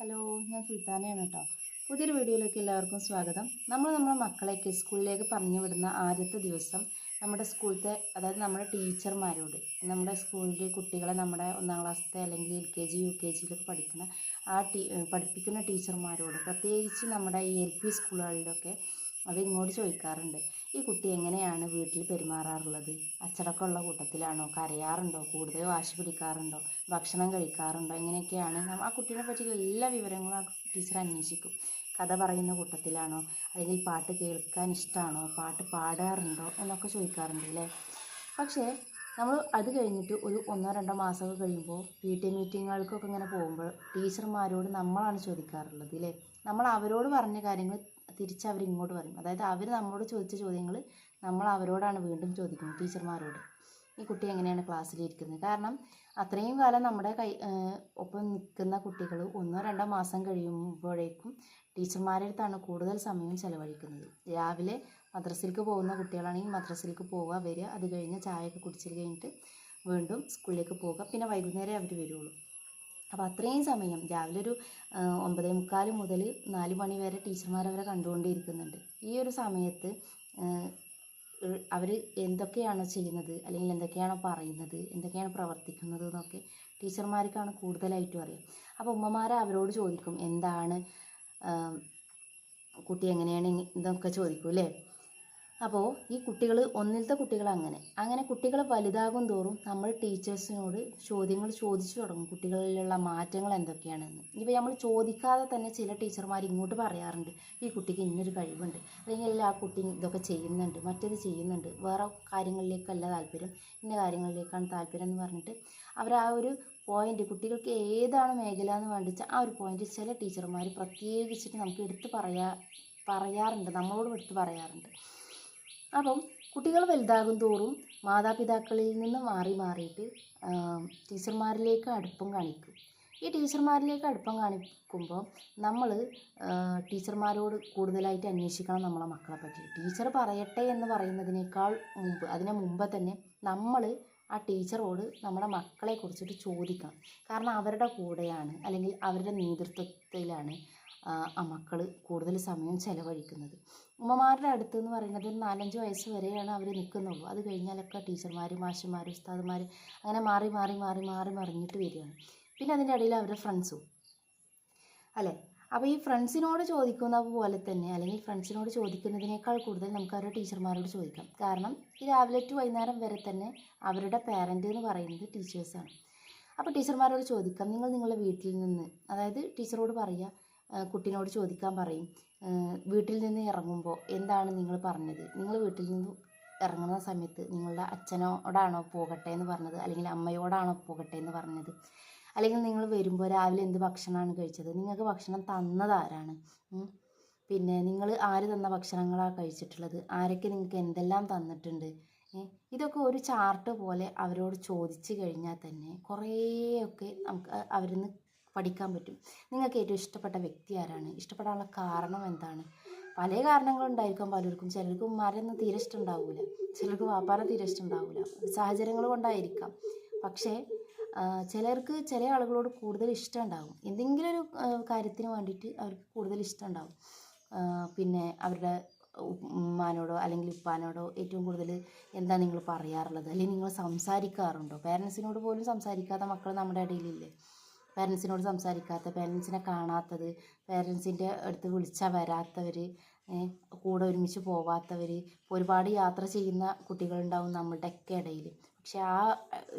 Hello ഞാൻ സുൽത്താനയാണ് കേട്ടോ. പുതിയൊരു വീഡിയോയിലേക്ക് എല്ലാവർക്കും സ്വാഗതം. നമ്മൾ നമ്മുടെ മക്കളെയൊക്കെ സ്കൂളിലേക്ക് പറഞ്ഞു വിടുന്ന ആദ്യത്തെ ദിവസം നമ്മുടെ സ്കൂളത്തെ അതായത് നമ്മുടെ ടീച്ചർമാരോട് നമ്മുടെ സ്കൂളിലെ കുട്ടികളെ നമ്മുടെ ഒന്നാം ക്ലാസ്സിലത്തെ അല്ലെങ്കിൽ L K G U K ജിയിലൊക്കെ പഠിക്കുന്ന ആ ടീ പഠിപ്പിക്കുന്ന ടീച്ചർമാരോട് പ്രത്യേകിച്ച് നമ്മുടെ ഈ എൽ പി സ്കൂളുകളിലൊക്കെ അവരിങ്ങോട്ട് ചോദിക്കാറുണ്ട്. ഈ കുട്ടി എങ്ങനെയാണ് വീട്ടിൽ പെരുമാറാറുള്ളത്? അച്ചടക്കമുള്ള കൂട്ടത്തിലാണോ? കരയാറുണ്ടോ? കൂടുതൽ വാശി പിടിക്കാറുണ്ടോ? ഭക്ഷണം കഴിക്കാറുണ്ടോ? ഇങ്ങനെയൊക്കെയാണ് ആ കുട്ടീനെ പറ്റിയുള്ള എല്ലാ വിവരങ്ങളും ആ ടീച്ചർ അന്വേഷിക്കും. കഥ പറയുന്ന കൂട്ടത്തിലാണോ? അല്ലെങ്കിൽ പാട്ട് കേൾക്കാൻ ഇഷ്ടമാണോ പാട്ട് പാടാറുണ്ടോ? എന്നൊക്കെ ചോദിക്കാറുണ്ട് അല്ലേ? പക്ഷേ നമ്മൾ അത് കഴിഞ്ഞിട്ട് ഒരു ഒന്നോ രണ്ടോ മാസമൊക്കെ കഴിയുമ്പോൾ പി ടി മീറ്റിങ്ങുകൾക്കൊക്കെ ഇങ്ങനെ പോകുമ്പോൾ ടീച്ചർമാരോട് നമ്മളാണ് ചോദിക്കാറുള്ളത് അല്ലേ? നമ്മൾ അവരോട് പറഞ്ഞ കാര്യങ്ങൾ തിരിച്ച് അവർ ഇങ്ങോട്ട് പറയും. അതായത് അവർ നമ്മളോട് ചോദിച്ച ചോദ്യങ്ങൾ നമ്മൾ അവരോടാണ് വീണ്ടും ചോദിക്കുന്നത് ടീച്ചർമാരോട്. ഈ കുട്ടി എങ്ങനെയാണ് ക്ലാസ്സിലിരിക്കുന്നത് കാരണം അത്രയും കാലം നമ്മുടെ കൈ ഒപ്പം നിൽക്കുന്ന കുട്ടികൾ ഒന്നോ രണ്ടോ മാസം കഴിയുമ്പോഴേക്കും ടീച്ചർമാരുടെ അടുത്താണ് കൂടുതൽ സമയം ചെലവഴിക്കുന്നത്. രാവിലെ മദ്രസയിലേക്ക് പോകുന്ന കുട്ടികളാണെങ്കിൽ മദ്രസയിലേക്ക് പോവുക വരിക അത് കഴിഞ്ഞ് ചായയൊക്കെ കുടിച്ചിട്ട് കഴിഞ്ഞിട്ട് വീണ്ടും സ്കൂളിലേക്ക് പോവുക പിന്നെ വൈകുന്നേരം അവർ വരുള്ളൂ. അപ്പോൾ അത്രയും സമയം രാവിലെ ഒരു ഒമ്പതേ മുക്കാൽ മുതൽ നാല് മണി വരെ ടീച്ചർമാർ അവരെ കണ്ടുകൊണ്ടിരിക്കുന്നുണ്ട്. ഈ ഒരു സമയത്ത് അവർ എന്തൊക്കെയാണോ ചെയ്യുന്നത്? അല്ലെങ്കിൽ എന്തൊക്കെയാണോ പറയുന്നത്? എന്തൊക്കെയാണ് പ്രവർത്തിക്കുന്നത് എന്നൊക്കെ ടീച്ചർമാർക്കാണ് കൂടുതലായിട്ടും അറിയാം. അപ്പോൾ ഉമ്മമാരെ അവരോട് ചോദിക്കും എന്താണ് കുട്ടി എങ്ങനെയാണ് ഇതൊക്കെ ചോദിക്കും അല്ലേ? അപ്പോൾ ഈ കുട്ടികൾ ഒന്നിലത്തെ കുട്ടികൾ അങ്ങനെ. അങ്ങനെ കുട്ടികൾ വലുതാകും തോറും നമ്മൾ ടീച്ചേഴ്സിനോട് ചോദ്യങ്ങൾ ചോദിച്ചു തുടങ്ങും. കുട്ടികളിലുള്ള മാറ്റങ്ങൾ എന്തൊക്കെയാണെന്ന്. ഇപ്പോൾ നമ്മൾ ചോദിക്കാതെ തന്നെ ചില ടീച്ചർമാർ ഇങ്ങോട്ട് പറയാറുണ്ട് ഈ കുട്ടിക്ക് ഇന്നൊരു കഴിവുണ്ട്. അല്ലെങ്കിൽ ആ കുട്ടി ഇതൊക്കെ ചെയ്യുന്നുണ്ട് മറ്റേത് ചെയ്യുന്നുണ്ട്. വേറെ കാര്യങ്ങളിലേക്കല്ല താല്പര്യം. ഇന്ന കാര്യങ്ങളിലേക്കാണ് താല്പര്യം എന്ന് പറഞ്ഞിട്ട് അവർ ആ ഒരു പോയിന്റ് കുട്ടികൾക്ക് ഏതാണ് മേഖല എന്ന് വേണ്ടിച്ച ആ ഒരു പോയിന്റ് ചില ടീച്ചർമാർ പ്രത്യേകിച്ചിട്ട് നമുക്ക് എടുത്ത് പറയാ പറയാറുണ്ട്. നമ്മളോടും എടുത്ത് പറയാറുണ്ട്. അപ്പം കുട്ടികൾ വലുതാകും തോറും മാതാപിതാക്കളിൽ നിന്ന് മാറി മാറിയിട്ട് ടീച്ചർമാരിലേക്ക് അടുപ്പം കാണിക്കും. ഈ ടീച്ചർമാരിലേക്ക് അടുപ്പം കാണിക്കുമ്പോൾ നമ്മൾ ടീച്ചർമാരോട് കൂടുതലായിട്ട് അന്വേഷിക്കണം നമ്മളെ മക്കളെ പറ്റി. ടീച്ചർ പറയട്ടെ എന്ന് പറയുന്നതിനേക്കാൾ മുമ്പ് അതിന് മുമ്പ് തന്നെ നമ്മൾ ആ ടീച്ചറോട് നമ്മുടെ മക്കളെ കുറിച്ചിട്ട് ചോദിക്കണം. കാരണം അവരുടെ കൂടെയാണ് അല്ലെങ്കിൽ അവരുടെ നേതൃത്വത്തിലാണ് മക്കൾ കൂടുതൽ സമയം ചെലവഴിക്കുന്നത്. ഉമ്മമാരുടെ അടുത്ത് എന്ന് പറയുന്നത് ഒരു നാലഞ്ച് വയസ്സ് വരെയാണ് അവർ നിൽക്കുന്നുള്ളൂ അത് കഴിഞ്ഞാലൊക്കെ ടീച്ചർമാർ മാഷന്മാർ ഉസ്താദുമാർ അങ്ങനെ മാറി മാറി മാറി മാറി മറിഞ്ഞിട്ട് വരികയാണ്. പിന്നെ അതിന്റെ ഇടയിൽ അവരുടെ ഫ്രണ്ട്സും. അല്ലേ? അപ്പോൾ ഈ ഫ്രണ്ട്സിനോട് ചോദിക്കുന്ന പോലെ തന്നെ അല്ലെങ്കിൽ ഫ്രണ്ട്സിനോട് ചോദിക്കുന്നതിനേക്കാൾ കൂടുതൽ നമുക്ക് അവരുടെ ടീച്ചർമാരോട് ചോദിക്കാം. കാരണം ഈ രാവിലെ ടു വൈകുന്നേരം വരെ തന്നെ അവരുടെ പാരന്റ് എന്ന് പറയുന്നത് ടീച്ചേഴ്സാണ് അപ്പോൾ ടീച്ചർമാരോട് ചോദിക്കാം നിങ്ങൾ നിങ്ങളുടെ വീട്ടിൽ നിന്ന് അതായത് ടീച്ചറോട് പറയുക കുട്ടീനോട് ചോദിക്കാൻ പറയും വീട്ടിൽ നിന്ന് ഇറങ്ങുമ്പോൾ എന്താണ് നിങ്ങൾ പറഞ്ഞത്? നിങ്ങൾ വീട്ടിൽ നിന്ന് ഇറങ്ങുന്ന സമയത്ത് നിങ്ങളുടെ അച്ഛനോടാണോ പോകട്ടെ എന്ന് പറഞ്ഞത്? അല്ലെങ്കിൽ അമ്മയോടാണോ പോകട്ടെ എന്ന് പറഞ്ഞത്? അല്ലെങ്കിൽ നിങ്ങൾ വരുമ്പോൾ രാവിലെ എന്ത് ഭക്ഷണമാണ് കഴിച്ചത്? നിങ്ങൾക്ക് ഭക്ഷണം തന്നതാരാണ് പിന്നെ നിങ്ങൾ ആര് തന്ന ഭക്ഷണങ്ങളാണ് കഴിച്ചിട്ടുള്ളത്? ആരൊക്കെ നിങ്ങൾക്ക് എന്തെല്ലാം തന്നിട്ടുണ്ട്? ഇതൊക്കെ ഒരു ചാർട്ട് പോലെ അവരോട് ചോദിച്ചു കഴിഞ്ഞാൽ തന്നെ കുറേയൊക്കെ നമുക്ക് അവരിൽ നിന്ന് പഠിക്കാൻ പറ്റും. നിങ്ങൾക്ക് ഏറ്റവും ഇഷ്ടപ്പെട്ട വ്യക്തി ആരാണ്? ഇഷ്ടപ്പെടാനുള്ള കാരണം എന്താണ്? പല കാരണങ്ങളുണ്ടായിരിക്കും പലർക്കും. ചിലർക്ക് ഉമ്മാരൊന്നും തീരെ ഇഷ്ടമുണ്ടാവില്ല ചിലർക്ക് വാപ്പാരെ തീരെ ഇഷ്ടമുണ്ടാവില്ല സാഹചര്യങ്ങൾ കൊണ്ടായിരിക്കാം. പക്ഷേ ചിലർക്ക് ചില ആളുകളോട് കൂടുതൽ ഇഷ്ടം ഉണ്ടാകും എന്തെങ്കിലും ഒരു കാര്യത്തിന് വേണ്ടിയിട്ട് അവർക്ക് കൂടുതൽ ഇഷ്ടം ഉണ്ടാകും പിന്നെ അവരുടെ ഉമ്മാനോടോ അല്ലെങ്കിൽ ഉപ്പാനോടോ ഏറ്റവും കൂടുതൽ എന്താ നിങ്ങൾ പറയാറുള്ളത്? അല്ലെങ്കിൽ നിങ്ങൾ സംസാരിക്കാറുണ്ടോ? പേരൻസിനോട് പോലും സംസാരിക്കാത്ത മക്കൾ നമ്മുടെ ഇടയിലില്ലേ? പേരൻസിനോട് സംസാരിക്കാത്ത പേരൻസിനെ കാണാത്തത് പേരൻസിന്റെ അടുത്ത് വിളിച്ചാൽ വരാത്തവർ കൂടെ ഒരുമിച്ച് പോവാത്തവർ ഒരുപാട് യാത്ര ചെയ്യുന്ന കുട്ടികളുണ്ടാവും നമ്മളുടെയൊക്കെ ഇടയിൽ പക്ഷെ ആ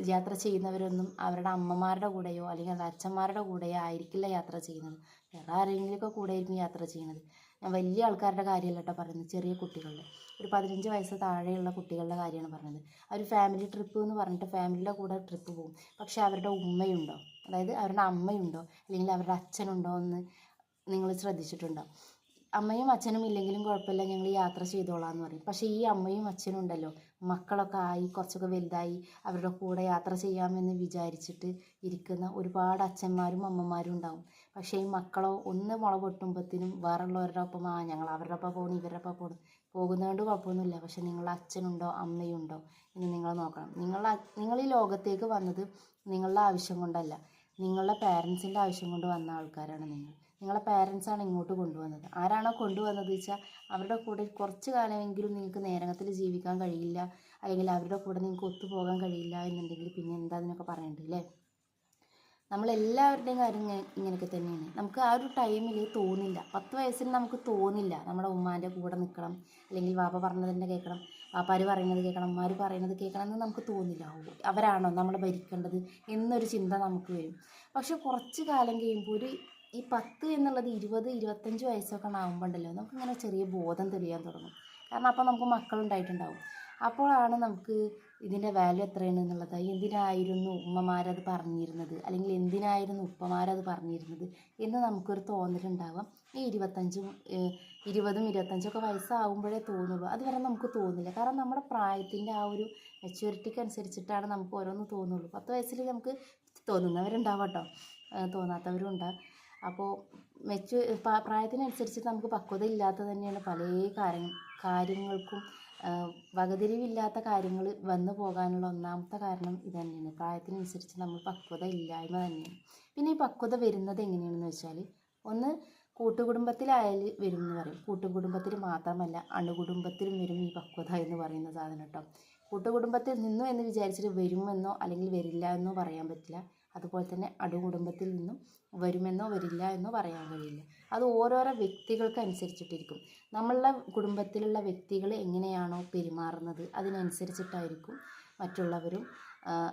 യാത്ര ചെയ്യുന്നവരൊന്നും അവരുടെ അമ്മമാരുടെ കൂടെയോ അല്ലെങ്കിൽ അവരുടെ അച്ഛന്മാരുടെ കൂടെയോ ആയിരിക്കില്ല യാത്ര ചെയ്യുന്നത്. വേറെ ആരെങ്കിലുമൊക്കെ കൂടെ ആയിരിക്കും യാത്ര ചെയ്യുന്നത്. ഞാൻ വലിയ ആൾക്കാരുടെ കാര്യമല്ല കേട്ടോ പറയുന്നത് ചെറിയ കുട്ടികളുടെ. ഒരു പതിനഞ്ച് വയസ്സ് താഴെയുള്ള കുട്ടികളുടെ കാര്യമാണ് പറഞ്ഞത് അവർ ഫാമിലി ട്രിപ്പ് എന്ന് പറഞ്ഞിട്ട് ഫാമിലിയുടെ കൂടെ ട്രിപ്പ് പോകും. പക്ഷേ അവരുടെ ഉമ്മയുണ്ടോ? അതായത് അവരുടെ അമ്മയുണ്ടോ? അല്ലെങ്കിൽ അവരുടെ അച്ഛനുണ്ടോ എന്ന് നിങ്ങൾ ശ്രദ്ധിച്ചിട്ടുണ്ടോ? അമ്മയും അച്ഛനും ഇല്ലെങ്കിലും കുഴപ്പമില്ല ഞങ്ങൾ യാത്ര ചെയ്തോളാം എന്ന് പറയും. പക്ഷേ ഈ അമ്മയും അച്ഛനും ഉണ്ടല്ലോ മക്കളൊക്കെ ആയി കുറച്ചൊക്കെ വലുതായി അവരുടെ കൂടെ യാത്ര ചെയ്യാമെന്ന് വിചാരിച്ചിട്ട് ഇരിക്കുന്ന ഒരുപാട് അച്ഛന്മാരും അമ്മമാരും ഉണ്ടാവും. പക്ഷേ ഈ മക്കളോ ഒന്ന് മുള പൊട്ടുമ്പോഴത്തേനും വേറുള്ളവരുടെ ഒപ്പം ആ ഞങ്ങൾ അവരുടെ ഒപ്പം പോകണം ഇവരുടെ ഒപ്പം പോകണം പോകുന്നതുകൊണ്ട് കുഴപ്പമൊന്നുമില്ല. പക്ഷെ നിങ്ങളുടെ അച്ഛനുണ്ടോ അമ്മയുണ്ടോ എന്ന് നിങ്ങൾ നോക്കണം. നിങ്ങൾ നിങ്ങൾ ഈ ലോകത്തേക്ക് വന്നത് നിങ്ങളുടെ ആവശ്യം കൊണ്ടല്ല. നിങ്ങളുടെ പാരൻസിന്റെ ആവശ്യം കൊണ്ട് വന്ന ആൾക്കാരാണ് നിങ്ങൾ. നിങ്ങളെ പാരൻസാണ് ഇങ്ങോട്ട് കൊണ്ടുവന്നത്. ആരാണോ കൊണ്ടുവന്നത് വെച്ചാൽ അവരുടെ കൂടെ കുറച്ച് കാലമെങ്കിലും നിങ്ങൾക്ക് നേരത്തിൽ ജീവിക്കാൻ കഴിയില്ല. അല്ലെങ്കിൽ അവരുടെ കൂടെ നിങ്ങൾക്ക് ഒത്തുപോകാൻ കഴിയില്ല എന്നുണ്ടെങ്കിൽ പിന്നെ എന്താ അതിനൊക്കെ പറയണ്ടേ അല്ലേ നമ്മളെല്ലാവരുടെയും കാര്യം ഇങ്ങനെ ഇങ്ങനെയൊക്കെ തന്നെയാണ്. നമുക്ക് ആ ഒരു ടൈമിൽ തോന്നില്ല. പത്ത് വയസ്സിൽ നമുക്ക് തോന്നില്ല. നമ്മുടെ ഉമ്മാന്റെ കൂടെ നിൽക്കണം അല്ലെങ്കിൽ വാപ്പ പറഞ്ഞത് തന്നെ കേൾക്കണം. വാപ്പാർ പറയുന്നത് കേൾക്കണം. ഉമ്മാർ പറയുന്നത് കേൾക്കണം എന്ന് നമുക്ക് തോന്നില്ല. അവരാണോ നമ്മളെ ഭരിക്കേണ്ടത് എന്നൊരു ചിന്ത നമുക്ക് വരും. പക്ഷെ കുറച്ച് കാലം കഴിയുമ്പോൾ ഒരു ഈ പത്ത് എന്നുള്ളത് ഇരുപത് ഇരുപത്തഞ്ച് വയസ്സൊക്കെ ആകുമ്പോൾ ഉണ്ടല്ലോ നമുക്കിങ്ങനെ ചെറിയ ബോധം തെളിയാൻ തുടങ്ങും. കാരണം അപ്പോൾ നമുക്ക് മക്കളുണ്ടായിട്ടുണ്ടാവും. അപ്പോഴാണ് നമുക്ക് ഇതിന്റെ വാല്യൂ എത്രയാണ് എന്നുള്ളത്. എന്തിനായിരുന്നു ഉമ്മമാരത് പറഞ്ഞിരുന്നത്? അല്ലെങ്കിൽ എന്തിനായിരുന്നു ഉപ്പമാരത് പറഞ്ഞിരുന്നത് എന്ന് നമുക്കൊരു തോന്നലുണ്ടാവാം ഈ ഇരുപത്തഞ്ചും ഇരുപതും ഇരുപതും ഇരുപത്തഞ്ചൊക്കെ വയസ്സാകുമ്പോഴേ തോന്നുള്ളൂ. അതുവരെ നമുക്ക് തോന്നില്ല. കാരണം നമ്മുടെ പ്രായത്തിന്റെ ആ ഒരു മെച്യൂരിറ്റിക്ക് അനുസരിച്ചിട്ടാണ് നമുക്ക് ഓരോന്ന് തോന്നുള്ളൂ. പത്ത് വയസ്സിൽ നമുക്ക് തോന്നുന്നവരുണ്ടാവും കേട്ടോ. തോന്നാത്തവരും ഉണ്ടാവും. അപ്പോൾ മെച്ചു പ- പ്രായത്തിനനുസരിച്ച് നമുക്ക് പക്വത ഇല്ലാത്ത തന്നെയാണ് പല കാര്യ കാര്യങ്ങൾക്കും വകതിരിവില്ലാത്ത കാര്യങ്ങൾ വന്നു പോകാനുള്ള ഒന്നാമത്തെ കാരണം ഇത് തന്നെയാണ്. പ്രായത്തിനനുസരിച്ച് നമ്മൾ പക്വത ഇല്ലായ്മ തന്നെയാണ്. പിന്നെ ഈ പക്വത വരുന്നത് എങ്ങനെയാണെന്ന് വെച്ചാൽ ഒന്ന് കൂട്ടുകുടുംബത്തിലായാൽ വരും എന്ന് പറയും. കൂട്ടുകുടുംബത്തിൽ മാത്രമല്ല അണുകുടുംബത്തിലും വരും ഈ പക്വത എന്ന് പറയുന്ന സാധനം കേട്ടോ. കൂട്ടുകുടുംബത്തിൽ നിന്നു എന്ന് വിചാരിച്ചിട്ട് വരുമെന്നോ അല്ലെങ്കിൽ വരില്ല എന്നോ പറയാൻ പറ്റില്ല. അതുപോലെ തന്നെ അണുകുടുംബത്തിൽ നിന്നും വരുമെന്നോ വരില്ല എന്നോ പറയാൻ കഴിയില്ല. അത് ഓരോരോ വ്യക്തികൾക്ക് അനുസരിച്ചിട്ടിരിക്കും. നമ്മളുടെ കുടുംബത്തിലുള്ള വ്യക്തികൾ എങ്ങനെയാണോ പെരുമാറുന്നത് അതിനനുസരിച്ചിട്ടായിരിക്കും മറ്റുള്ളവരും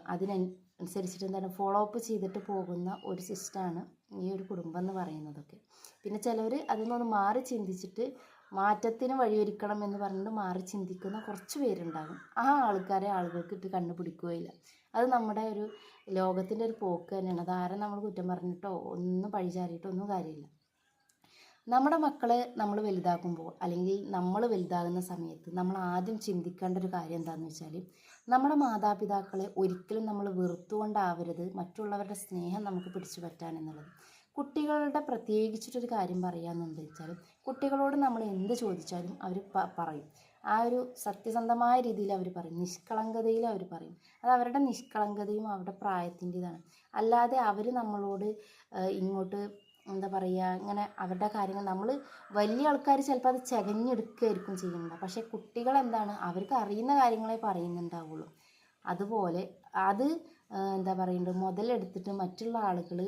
അതിനനുസരിച്ചിട്ട് എന്താണ് ഫോളോ അപ്പ് ചെയ്തിട്ട് പോകുന്ന ഒരു സിസ്റ്റമാണ് ഈ ഒരു കുടുംബം എന്ന് പറയുന്നതൊക്കെ. പിന്നെ ചിലവർ അതിൽ നിന്നൊന്ന് മാറി ചിന്തിച്ചിട്ട് മാറ്റത്തിന് വഴിയൊരുക്കണം എന്ന് പറഞ്ഞിട്ട് മാറി ചിന്തിക്കുന്ന കുറച്ച് പേരുണ്ടാകും. ആ ആൾക്കാരെ ആളുകൾക്ക് ഇട്ട് കണ്ടുപിടിക്കുകയില്ല അത് നമ്മുടെ ഒരു ലോകത്തിന്റെ ഒരു പോക്ക് തന്നെയാണ്. അത് ആരും നമ്മൾ കുറ്റം പറഞ്ഞിട്ടോ ഒന്നും പഴിചാരിയിട്ടോ ഒന്നും കാര്യമില്ല. നമ്മുടെ മക്കളെ നമ്മൾ വലുതാക്കുമ്പോൾ അല്ലെങ്കിൽ നമ്മൾ വലുതാകുന്ന സമയത്ത് നമ്മൾ ആദ്യം ചിന്തിക്കേണ്ട ഒരു കാര്യം എന്താണെന്ന് വെച്ചാൽ നമ്മുടെ മാതാപിതാക്കളെ ഒരിക്കലും നമ്മൾ വെറുത്തുകൊണ്ടാവരുത് മറ്റുള്ളവരുടെ സ്നേഹം നമുക്ക് പിടിച്ചു പറ്റാൻ എന്നുള്ളത്. കുട്ടികളുടെ പ്രത്യേകിച്ചിട്ടൊരു കാര്യം പറയാമെന്നുണ്ട് വെച്ചാൽ കുട്ടികളോട് നമ്മൾ എന്ത് ചോദിച്ചാലും അവർ പറയും. ആ ഒരു സത്യസന്ധമായ രീതിയിൽ അവർ പറയും. നിഷ്കളങ്കതയിൽ അവർ പറയും. അത് അവരുടെ നിഷ്കളങ്കതയും അവരുടെ പ്രായത്തിന്റെതാണ്. അല്ലാതെ അവർ നമ്മളോട് ഇങ്ങോട്ട് എന്താ പറയുക ഇങ്ങനെ അവരുടെ കാര്യങ്ങൾ നമ്മൾ വലിയ ആൾക്കാർ ചിലപ്പോൾ അത് ചകഞ്ഞെടുക്കുകയായിരിക്കും ചെയ്യുന്നത്. പക്ഷേ കുട്ടികൾ എന്താണ്? അവർക്ക് അറിയുന്ന കാര്യങ്ങളെ പറയുന്നുണ്ടാവുള്ളൂ. അതുപോലെ അത് എന്താ പറയുന്നത് മുതലെടുത്തിട്ട് മറ്റുള്ള ആളുകൾ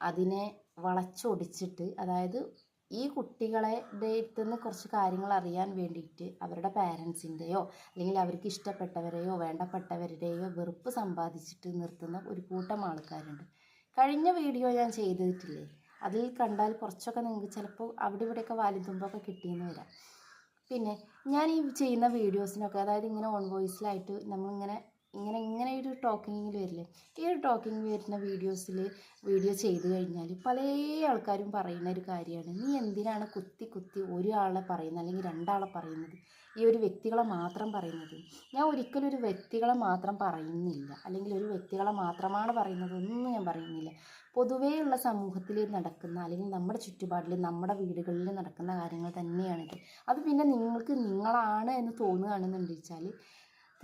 അതിനെ വളച്ചൊടിച്ചിട്ട് അതായത് ഈ കുട്ടികളെ നിന്ന് കുറച്ച് കാര്യങ്ങൾ അറിയാൻ വേണ്ടിയിട്ട് അവരുടെ പാരൻസിന്റെയോ അല്ലെങ്കിൽ അവർക്ക് ഇഷ്ടപ്പെട്ടവരെയോ വേണ്ടപ്പെട്ടവരുടെയോ വെറുപ്പ് സമ്പാദിച്ചിട്ട് നിർത്തുന്ന ഒരു കൂട്ടം ആൾക്കാരുണ്ട്. കഴിഞ്ഞ വീഡിയോ ഞാൻ ചെയ്തിട്ടില്ലേ? അതിൽ കണ്ടാൽ കുറച്ചൊക്കെ നിങ്ങൾക്ക് ചിലപ്പോൾ അവിടെ ഇവിടെയൊക്കെ വാലിത്തുമ്പൊക്കെ കിട്ടിയെന്ന് വരാം. പിന്നെ ഞാൻ ഈ ചെയ്യുന്ന വീഡിയോസിനൊക്കെ അതായത് ഇങ്ങനെ ഓൺ വോയിസിലായിട്ട് നമ്മളിങ്ങനെ ഇങ്ങനെ ഇങ്ങനെ ഒരു ടോക്കിങ്ങിൽ വരില്ലേ? ഈ ഒരു ടോക്കിങ് വരുന്ന വീഡിയോസിൽ വീഡിയോ ചെയ്തു കഴിഞ്ഞാൽ പല ആൾക്കാരും പറയുന്ന ഒരു കാര്യമാണ്. നീ എന്തിനാണ് കുത്തി കുത്തി ഒരാളെ പറയുന്നത് അല്ലെങ്കിൽ രണ്ടാളെ പറയുന്നത്? ഈ ഒരു വ്യക്തികളെ മാത്രം പറയുന്നത്? ഞാൻ ഒരിക്കലും ഒരു വ്യക്തികളെ മാത്രം പറയുന്നില്ല. അല്ലെങ്കിൽ ഒരു വ്യക്തികളെ മാത്രമാണ് പറയുന്നത് ഒന്നും ഞാൻ പറയുന്നില്ല. പൊതുവേയുള്ള സമൂഹത്തിൽ നടക്കുന്ന അല്ലെങ്കിൽ നമ്മുടെ ചുറ്റുപാടിൽ നമ്മുടെ വീടുകളിൽ നടക്കുന്ന കാര്യങ്ങൾ തന്നെയാണിത്. അത് പിന്നെ നിങ്ങൾക്ക് നിങ്ങളാണ് എന്ന് തോന്നുകയാണെന്നുണ്ടെന്ന് വെച്ചാൽ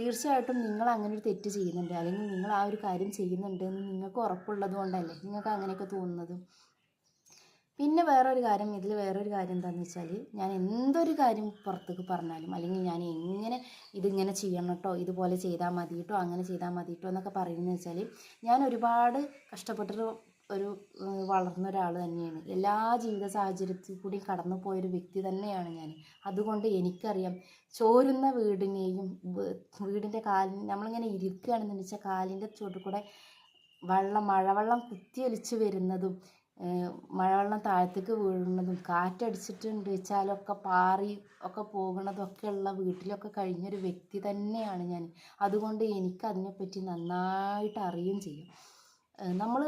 തീർച്ചയായിട്ടും നിങ്ങൾ അങ്ങനെ ഒരു തെറ്റ് ചെയ്യുന്നുണ്ട്. അല്ലെങ്കിൽ നിങ്ങൾ ആ ഒരു കാര്യം ചെയ്യുന്നുണ്ട് എന്ന് നിങ്ങൾക്ക് ഉറപ്പുള്ളത് കൊണ്ടല്ലേ നിങ്ങൾക്ക് അങ്ങനെയൊക്കെ തോന്നുന്നത്. പിന്നെ വേറൊരു കാര്യം ഇതിൽ വേറൊരു കാര്യം എന്താണെന്ന് വെച്ചാൽ ഞാൻ എന്തൊരു കാര്യം പുറത്തേക്ക് പറഞ്ഞാലും അല്ലെങ്കിൽ ഞാൻ എങ്ങനെ ഇതിങ്ങനെ ചെയ്യണം കേട്ടോ ഇതുപോലെ ചെയ്താൽ മതി കേട്ടോ അങ്ങനെ ചെയ്താൽ മതി കേട്ടോ എന്നൊക്കെ പറയുന്നത് വെച്ചാൽ ഞാൻ ഒരുപാട് കഷ്ടപ്പെട്ടൊരു ഒരു വളർന്ന ഒരാൾ തന്നെയാണ്. എല്ലാ ജീവിത സാഹചര്യത്തിൽ കൂടി കടന്നു പോയൊരു വ്യക്തി തന്നെയാണ് ഞാൻ അതുകൊണ്ട് എനിക്കറിയാം ചോരുന്ന വീടിനെയും വീടിന്റെ കാലിന് നമ്മളിങ്ങനെ ഇരിക്കുകയാണെന്ന് വെച്ചാൽ കാലിന്റെ ചുവട്ടിൽ കൂടെ വെള്ളം മഴവെള്ളം കുത്തിയൊലിച്ച് വരുന്നതും മഴവെള്ളം താഴത്തേക്ക് വീഴുന്നതും കാറ്റടിച്ചിട്ടുണ്ട് വെച്ചാലൊക്കെ പാറി ഒക്കെ പോകുന്നതൊക്കെ ഉള്ള വീട്ടിലൊക്കെ കഴിഞ്ഞൊരു വ്യക്തി തന്നെയാണ് ഞാൻ അതുകൊണ്ട് എനിക്ക് അതിനെപ്പറ്റി നന്നായിട്ട് അറിയുകയും ചെയ്യും. നമ്മൾ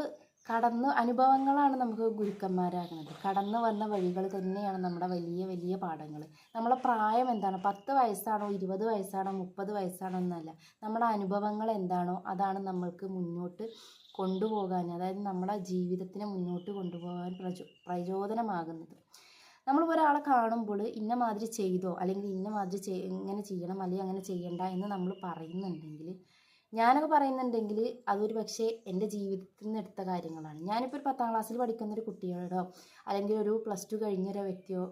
കടന്ന് അനുഭവങ്ങളാണ് നമുക്ക് ഗുരുക്കന്മാരാകുന്നത്. കടന്നു വന്ന വഴികൾ തന്നെയാണ് നമ്മുടെ വലിയ വലിയ പാഠങ്ങൾ നമ്മളെ പ്രായം എന്താണ്? പത്ത് വയസ്സാണോ ഇരുപത് വയസ്സാണോ മുപ്പത് വയസ്സാണോ എന്നല്ല. നമ്മുടെ അനുഭവങ്ങൾ എന്താണോ അതാണ് നമ്മൾക്ക് മുന്നോട്ട് കൊണ്ടുപോകാൻ അതായത് നമ്മുടെ ജീവിതത്തിനെ മുന്നോട്ട് കൊണ്ടുപോകാൻ പ്രചോ പ്രചോദനമാകുന്നത്. നമ്മൾ ഒരാളെ കാണുമ്പോൾ ഇന്ന മാതിരി ചെയ്തോ അല്ലെങ്കിൽ ഇന്ന മാതിരി ഇങ്ങനെ ചെയ്യണം അല്ലെങ്കിൽ അങ്ങനെ ചെയ്യണ്ട എന്ന് നമ്മൾ പറയുന്നുണ്ടെങ്കിൽ ഞാനൊക്കെ പറയുന്നുണ്ടെങ്കിൽ അതൊരു പക്ഷേ എന്റെ ജീവിതത്തിൽ നിന്ന് എടുത്ത കാര്യങ്ങളാണ്. ഞാനിപ്പോൾ ഒരു പത്താം ക്ലാസ്സിൽ പഠിക്കുന്ന ഒരു കുട്ടിയോടോ അല്ലെങ്കിൽ ഒരു പ്ലസ് ടു കഴിഞ്ഞൊരു വ്യക്തിയോ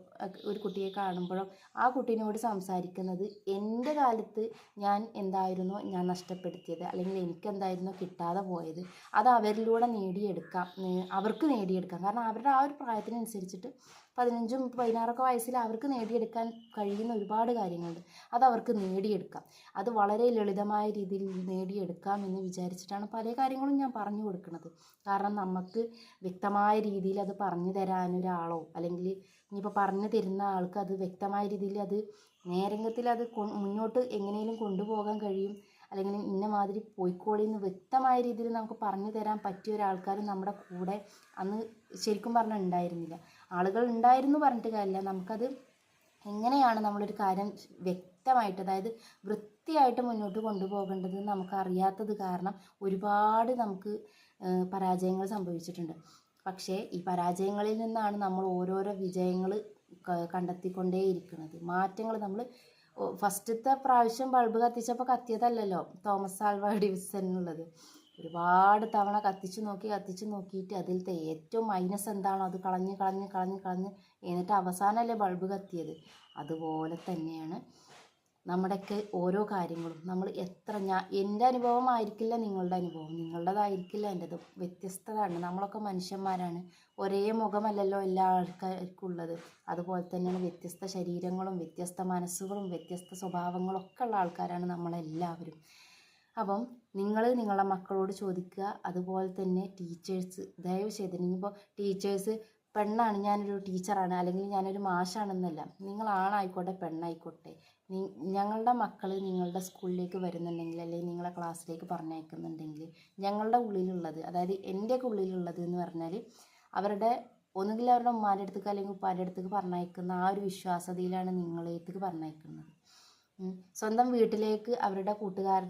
ഒരു കുട്ടിയെ കാണുമ്പോഴോ ആ കുട്ടീനോട് സംസാരിക്കുന്നത് എന്റെ കാലത്ത് ഞാൻ എന്തായിരുന്നു ഞാൻ നഷ്ടപ്പെടുത്തിയത് അല്ലെങ്കിൽ എനിക്ക് എന്തായിരുന്നോ കിട്ടാതെ പോയത് അത് അവരിലൂടെ നേടിയെടുക്കാം അവർക്ക് നേടിയെടുക്കാം. കാരണം അവരുടെ ആ ഒരു പ്രായത്തിനനുസരിച്ചിട്ട് പതിനഞ്ചും പതിനാറൊക്കെ വയസ്സിൽ അവർക്ക് നേടിയെടുക്കാൻ കഴിയുന്ന ഒരുപാട് കാര്യങ്ങളുണ്ട്. അത് അവർക്ക് നേടിയെടുക്കാം. അത് വളരെ ലളിതമായ രീതിയിൽ നേടിയെടുക്കാം എന്ന് വിചാരിച്ചിട്ടാണ് പല കാര്യങ്ങളും ഞാൻ പറഞ്ഞു കൊടുക്കുന്നത്. കാരണം നമുക്ക് വ്യക്തമായ രീതിയിൽ അത് പറഞ്ഞു തരാൻ ഒരാളോ അല്ലെങ്കിൽ ഇനിയിപ്പോൾ പറഞ്ഞു തരുന്ന ആൾക്ക് അത് വ്യക്തമായ രീതിയിൽ അത് നേരംഗത്തിൽ അത് മുന്നോട്ട് എങ്ങനെയും കൊണ്ടുപോകാൻ കഴിയും അല്ലെങ്കിൽ ഇന്ന മാതിരി പോയിക്കോളി എന്ന് വ്യക്തമായ രീതിയിൽ നമുക്ക് പറഞ്ഞു തരാൻ പറ്റിയ ഒരാൾക്കാരും നമ്മുടെ കൂടെ അന്ന് ശരിക്കും പറഞ്ഞാൽ ഉണ്ടായിരുന്നില്ല. ആളുകൾ ഉണ്ടായിരുന്നു പറഞ്ഞിട്ട് കാര്യമില്ല. നമുക്കത് എങ്ങനെയാണ് നമ്മളൊരു കാര്യം വ്യക്തമായിട്ട് അതായത് വൃത്തിയായിട്ട് മുന്നോട്ട് കൊണ്ടുപോകേണ്ടത് നമുക്ക് അറിയാത്തത് കാരണം ഒരുപാട് നമുക്ക് പരാജയങ്ങൾ സംഭവിച്ചിട്ടുണ്ട്. പക്ഷേ ഈ പരാജയങ്ങളിൽ നിന്നാണ് നമ്മൾ ഓരോരോ വിജയങ്ങൾ കണ്ടെത്തിക്കൊണ്ടേയിരിക്കുന്നത്. മാറ്റങ്ങൾ നമ്മൾ ഫസ്റ്റത്തെ പ്രാവശ്യം ബൾബ് കത്തിച്ചപ്പോൾ കത്തിയതല്ലല്ലോ. തോമസ് ആൽവാ ഡിവിസൺ എന്നുള്ളത് ഒരുപാട് തവണ കത്തിച്ച് നോക്കി കത്തിച്ച് നോക്കിയിട്ട് അതിലത്തെ ഏറ്റവും മൈനസ് എന്താണോ അത് കളഞ്ഞ് കളഞ്ഞ് കളഞ്ഞ് കളഞ്ഞ് എന്നിട്ട് അവസാനമല്ലേ ബൾബ് കത്തിയത്. അതുപോലെ തന്നെയാണ് നമ്മുടെയൊക്കെ ഓരോ കാര്യങ്ങളും നമ്മൾ എത്ര ഞാൻ എന്റെ അനുഭവമായിരിക്കില്ല നിങ്ങളുടെ അനുഭവം നിങ്ങളുടേതായിരിക്കില്ല എന്റെതും. വ്യത്യസ്തതാണ്. നമ്മളൊക്കെ മനുഷ്യന്മാരാണ്. ഒരേ മുഖമല്ലല്ലോ എല്ലാ ആൾക്കാർക്കും ഉള്ളത് അതുപോലെ തന്നെയാണ് വ്യത്യസ്ത ശരീരങ്ങളും വ്യത്യസ്ത മനസ്സുകളും വ്യത്യസ്ത സ്വഭാവങ്ങളും ഒക്കെ ഉള്ള ആൾക്കാരാണ് നമ്മളെല്ലാവരും. അപ്പം നിങ്ങൾ നിങ്ങളുടെ മക്കളോട് ചോദിക്കുക. അതുപോലെ തന്നെ ടീച്ചേഴ്സ് ദയവ് ചെയ്ത് ഇനിയിപ്പോൾ ടീച്ചേഴ്സ് പെണ്ണാണ് ഞാനൊരു ടീച്ചറാണ് അല്ലെങ്കിൽ ഞാനൊരു മാഷാണെന്നല്ല നിങ്ങൾ ആണായിക്കോട്ടെ പെണ്ണായിക്കോട്ടെ ഞങ്ങളുടെ മക്കൾ നിങ്ങളുടെ സ്കൂളിലേക്ക് വരുന്നുണ്ടെങ്കിൽ അല്ലെങ്കിൽ നിങ്ങളെ ക്ലാസ്സിലേക്ക് പറഞ്ഞയക്കുന്നുണ്ടെങ്കിൽ ഞങ്ങളുടെ ഉള്ളിലുള്ളത് അതായത് എന്റെയൊക്കെ ഉള്ളിലുള്ളത് എന്ന് പറഞ്ഞാൽ അവരുടെ ഒന്നുകിൽ അവരുടെ ഉമ്മാന്റെ അടുത്തേക്ക് അല്ലെങ്കിൽ ഉപ്പാന്റെ അടുത്തേക്ക് പറഞ്ഞയക്കുന്ന ആ ഒരു വിശ്വാസതയിലാണ് നിങ്ങളേത്തേക്ക് പറഞ്ഞയക്കുന്നത്. സ്വന്തം വീട്ടിലേക്ക് അവരുടെ കൂട്ടുകാർ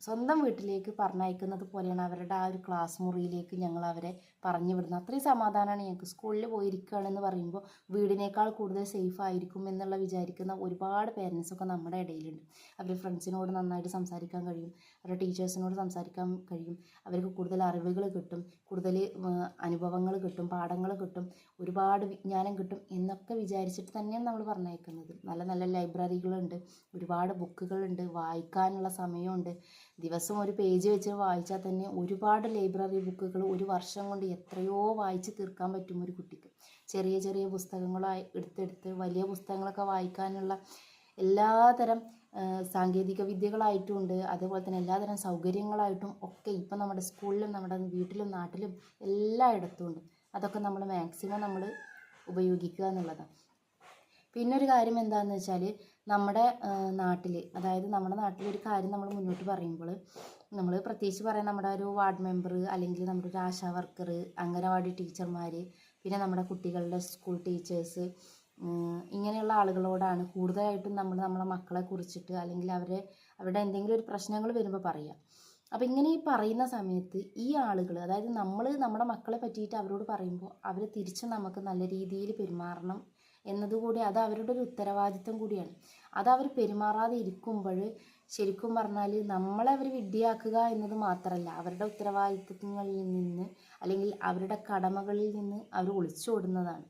സ്വന്തം വീട്ടിലേക്ക് പറഞ്ഞയക്കുന്നത് പോലെയാണ് അവരുടെ ആ ഒരു ക്ലാസ് മുറിയിലേക്ക് ഞങ്ങൾ അവരെ പറഞ്ഞു വിടുന്നത്. അത്രയും സമാധാനമാണ് ഞങ്ങൾക്ക്. സ്കൂളിൽ പോയിരിക്കുകയാണെന്ന് പറയുമ്പോൾ വീടിനേക്കാൾ കൂടുതൽ സേഫ് ആയിരിക്കും എന്നുള്ള വിചാരിക്കുന്ന ഒരുപാട് പേരൻസൊക്കെ നമ്മുടെ ഇടയിലുണ്ട്. അവർ ഫ്രണ്ട്സിനോട് നന്നായിട്ട് സംസാരിക്കാൻ കഴിയും. അവരുടെ ടീച്ചേഴ്സിനോട് സംസാരിക്കാൻ കഴിയും. അവർക്ക് കൂടുതൽ അറിവുകൾ കിട്ടും. കൂടുതൽ അനുഭവങ്ങൾ കിട്ടും. പാഠങ്ങൾ കിട്ടും. ഒരുപാട് വിജ്ഞാനം കിട്ടും എന്നൊക്കെ വിചാരിച്ചിട്ട് തന്നെയാണ് നമ്മൾ പറഞ്ഞയക്കുന്നത്. നല്ല നല്ല ലൈബ്രറികളുണ്ട് ഒരുപാട് ബുക്കുകളുണ്ട് വായിക്കാനുള്ള സമയമുണ്ട്. ദിവസം ഒരു പേജ് വെച്ച് വായിച്ചാൽ തന്നെ ഒരുപാട് ലൈബ്രറി ബുക്കുകൾ ഒരു വർഷം കൊണ്ട് എത്രയോ വായിച്ച് തീർക്കാൻ പറ്റും ഒരു കുട്ടിക്ക്. ചെറിയ ചെറിയ പുസ്തകങ്ങളായി എടുത്തെടുത്ത് വലിയ പുസ്തകങ്ങളൊക്കെ വായിക്കാനുള്ള എല്ലാതരം സാങ്കേതിക വിദ്യകളായിട്ടും ഉണ്ട് അതുപോലെ തന്നെ എല്ലാതരം സൗകര്യങ്ങളായിട്ടും ഒക്കെ ഇപ്പം നമ്മുടെ സ്കൂളിലും നമ്മുടെ വീട്ടിലും നാട്ടിലും എല്ലായിടത്തും ഉണ്ട് അതൊക്കെ നമ്മൾ മാക്സിമം നമ്മൾ ഉപയോഗിക്കുക എന്നുള്ളതാണ്. പിന്നെ ഒരു കാര്യം എന്താണെന്ന് വെച്ചാൽ നമ്മുടെ നാട്ടിൽ അതായത് നമ്മുടെ നാട്ടിൽ ഒരു കാര്യം നമ്മൾ മുന്നോട്ട് പറയുമ്പോൾ നമ്മൾ പ്രത്യേകിച്ച് പറയാൻ നമ്മുടെ ഒരു വാർഡ് മെമ്പർ അല്ലെങ്കിൽ നമ്മുടെ ഒരു ആശാ വർക്കർ അംഗനവാടി ടീച്ചർമാർ പിന്നെ നമ്മുടെ കുട്ടികളുടെ സ്കൂൾ ടീച്ചേഴ്സ് ഇങ്ങനെയുള്ള ആളുകളോടാണ് കൂടുതലായിട്ടും നമ്മൾ നമ്മളെ മക്കളെ കുറിച്ചിട്ട് അല്ലെങ്കിൽ അവരെ അവരുടെ എന്തെങ്കിലും ഒരു പ്രശ്നങ്ങൾ വരുമ്പോൾ പറയുക അപ്പോൾ ഇങ്ങനെ ഈ പറയുന്ന സമയത്ത് ഈ ആളുകൾ അതായത് നമ്മൾ നമ്മുടെ മക്കളെ പറ്റിയിട്ട് അവരോട് പറയുമ്പോൾ അവർ തിരിച്ച് നമുക്ക് നല്ല രീതിയിൽ പെരുമാറണം എന്നതുകൂടി അത് അവരുടെ ഒരു ഉത്തരവാദിത്തം കൂടിയാണ്. അത് അവർ പെരുമാറാതെ ഇരിക്കുമ്പോൾ ശരിക്കും പറഞ്ഞാൽ നമ്മളെ അവർ വിഡ്ഢിയാക്കുക എന്നത് മാത്രമല്ല അവരുടെ ഉത്തരവാദിത്തങ്ങളിൽ നിന്ന് അല്ലെങ്കിൽ അവരുടെ കടമകളിൽ നിന്ന് അവർ ഒളിച്ചോടുന്നതാണ്.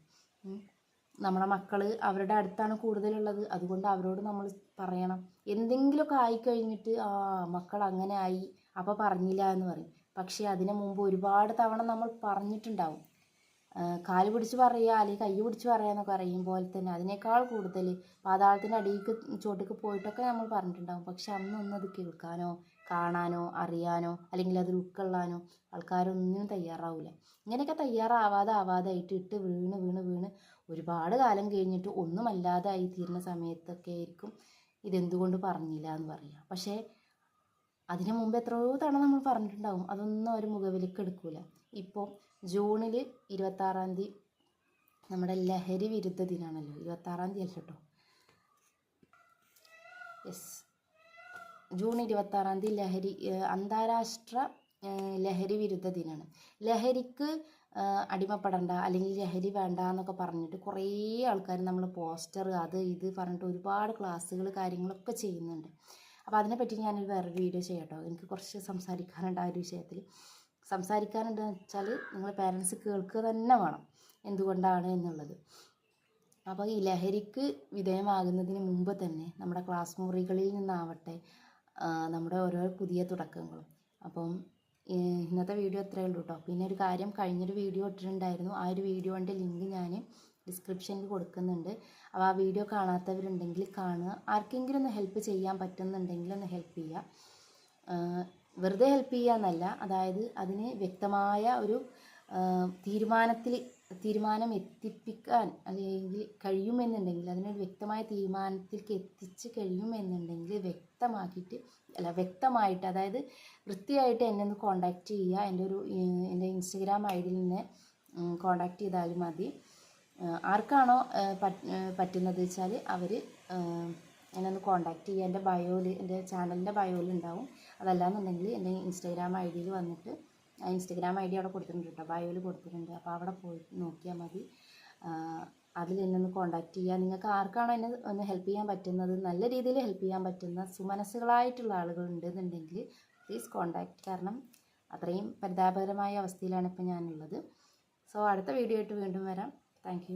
നമ്മുടെ മക്കൾ അവരുടെ അടുത്താണ് കൂടുതലുള്ളത്. അതുകൊണ്ട് അവരോട് നമ്മൾ പറയണം. എന്തെങ്കിലുമൊക്കെ ആയിക്കഴിഞ്ഞിട്ട് ആ മക്കൾ അങ്ങനെ ആയി അപ്പോൾ പറഞ്ഞില്ല എന്ന് പറയും. പക്ഷേ അതിനു മുമ്പ് ഒരുപാട് തവണ നമ്മൾ പറഞ്ഞിട്ടുണ്ടാവും. കാൽ പിടിച്ച് പറയുക അല്ലെങ്കിൽ കൈ പിടിച്ച് പറയുക എന്നൊക്കെ പറയും പോലെ തന്നെ. അതിനേക്കാൾ കൂടുതൽ പാതാളത്തിന്റെ അടിയിലേക്ക് ചോട്ടിക്ക് പോയിട്ടൊക്കെ നമ്മൾ പറഞ്ഞിട്ടുണ്ടാകും പക്ഷെ അന്നൊന്നും അത് കേൾക്കാനോ കാണാനോ അറിയാനോ അല്ലെങ്കിൽ അത് ഉൾക്കൊള്ളാനോ ആൾക്കാരൊന്നും തയ്യാറാവില്ല. ഇങ്ങനെയൊക്കെ തയ്യാറാവാതെ ആവാതെ ആയിട്ട് ഇട്ട് വീണ് വീണ് വീണ് ഒരുപാട് കാലം കഴിഞ്ഞിട്ട് ഒന്നുമല്ലാതെ ആയി തീരുന്ന സമയത്തൊക്കെ ആയിരിക്കും ഇതെന്തുകൊണ്ട് പറഞ്ഞില്ല എന്ന് പറയുക. പക്ഷേ അതിനു മുമ്പ് എത്രയോ തവണ നമ്മൾ പറഞ്ഞിട്ടുണ്ടാവും അതൊന്നും അവർ മുഖവിലേക്ക് എടുക്കൂല. ഇപ്പോൾ ജൂണിൽ ഇരുപത്താറാം തീയതി നമ്മുടെ ലഹരി വിരുദ്ധ ദിനമാണല്ലോ ഇരുപത്താറാം തീയതി അല്ല കേട്ടോ യെസ് ജൂൺ ഇരുപത്താറാം തീയതി ലഹരി അന്താരാഷ്ട്ര ലഹരി വിരുദ്ധ ദിനമാണ് ലഹരിക്ക് അടിമപ്പെടണ്ട അല്ലെങ്കിൽ ലഹരി വേണ്ട എന്നൊക്കെ പറഞ്ഞിട്ട് കുറേ ആൾക്കാർ നമ്മൾ പോസ്റ്റർ അത് ഇത് പറഞ്ഞിട്ട് ഒരുപാട് ക്ലാസ്സുകൾ കാര്യങ്ങളൊക്കെ ചെയ്യുന്നുണ്ട്. അപ്പോൾ അതിനെപ്പറ്റി ഞാനൊരു വേറൊരു വീഡിയോ ചെയ്യാം കേട്ടോ എനിക്ക് കുറച്ച് സംസാരിക്കാനുണ്ട് ആ ഒരു വിഷയത്തിൽ സംസാരിക്കാനുണ്ടെന്ന് വെച്ചാൽ നിങ്ങൾ പാരൻസ് കേൾക്കുക തന്നെ വേണം. എന്തുകൊണ്ടാണ് എന്നുള്ളത്. അപ്പോൾ ഈ ലഹരിക്ക് വിധേയമാകുന്നതിന് മുമ്പ് തന്നെ നമ്മുടെ ക്ലാസ് മുറികളിൽ നിന്നാവട്ടെ നമ്മുടെ ഓരോ പുതിയ തുടക്കങ്ങളും. അപ്പം ഇന്നത്തെ വീഡിയോ ഇത്രയേ ഉള്ളൂ കേട്ടോ പിന്നെ ഒരു കാര്യം കഴിഞ്ഞൊരു വീഡിയോ ഇട്ടിട്ടുണ്ടായിരുന്നു. ആ ഒരു വീഡിയോന്റെ ലിങ്ക് ഞാൻ ഡിസ്ക്രിപ്ഷനിൽ കൊടുക്കുന്നുണ്ട്. അപ്പോൾ ആ വീഡിയോ കാണാത്തവരുണ്ടെങ്കിൽ കാണുക. ആർക്കെങ്കിലും ഒന്ന് ഹെൽപ്പ് ചെയ്യാൻ പറ്റുന്നുണ്ടെങ്കിൽ ഒന്ന് ഹെൽപ്പ് ചെയ്യുക. വെറുതെ ഹെൽപ്പ് ചെയ്യുക എന്നല്ല അതായത് അതിന് വ്യക്തമായ ഒരു തീരുമാനത്തിൽ തീരുമാനം എത്തിപ്പിക്കാൻ അല്ലെങ്കിൽ കഴിയുമെന്നുണ്ടെങ്കിൽ അതിനൊരു വ്യക്തമായ തീരുമാനത്തിലേക്ക് എത്തിച്ച് കഴിയുമെന്നുണ്ടെങ്കിൽ വ്യക്തമാക്കിയിട്ട് അല്ല വ്യക്തമായിട്ട് അതായത് വൃത്തിയായിട്ട് എന്നെ ഒന്ന് കോണ്ടാക്റ്റ് ചെയ്യുക. എന്റെ ഒരു എന്റെ ഇൻസ്റ്റഗ്രാം ഐ ഡിയിൽ നിന്ന് കോണ്ടാക്ട് ചെയ്താലും മതി. ആർക്കാണോ പറ്റുന്നത് വെച്ചാൽ അവർ എന്നെ ഒന്ന് കോണ്ടാക്ട് ചെയ്യുക. എന്റെ ബയോയിൽ എന്റെ ചാനലിന്റെ ബയോയിൽ ഉണ്ടാവും. അതല്ലാന്നുണ്ടെങ്കിൽ എന്റെ ഇൻസ്റ്റാഗ്രാം ഐ ഡിയിൽ വന്നിട്ട് ഇൻസ്റ്റാഗ്രാം ഐ ഡി അവിടെ കൊടുത്തിട്ടുണ്ട് കേട്ടോ ബയോയിൽ കൊടുത്തിട്ടുണ്ട്. അപ്പോൾ അവിടെ പോയി നോക്കിയാൽ മതി. അതിൽ എന്നെ ഒന്ന് കോണ്ടാക്ട് ചെയ്യുക. നിങ്ങൾക്ക് ആർക്കാണോ എന്നെ ഒന്ന് ഹെൽപ്പ് ചെയ്യാൻ പറ്റുന്നത്? നല്ല രീതിയിൽ ഹെൽപ്പ് ചെയ്യാൻ പറ്റുന്ന സുമനസ്സുകളായിട്ടുള്ള ആളുകൾ ഉണ്ടെന്നുണ്ടെങ്കിൽ പ്ലീസ് കോണ്ടാക്ട് കാരണം അത്രയും പരിതാപകരമായ അവസ്ഥയിലാണ് ഇപ്പോൾ ഞാനുള്ളത്. സോ അടുത്ത വീഡിയോ ആയിട്ട് വീണ്ടും വരാം. താങ്ക്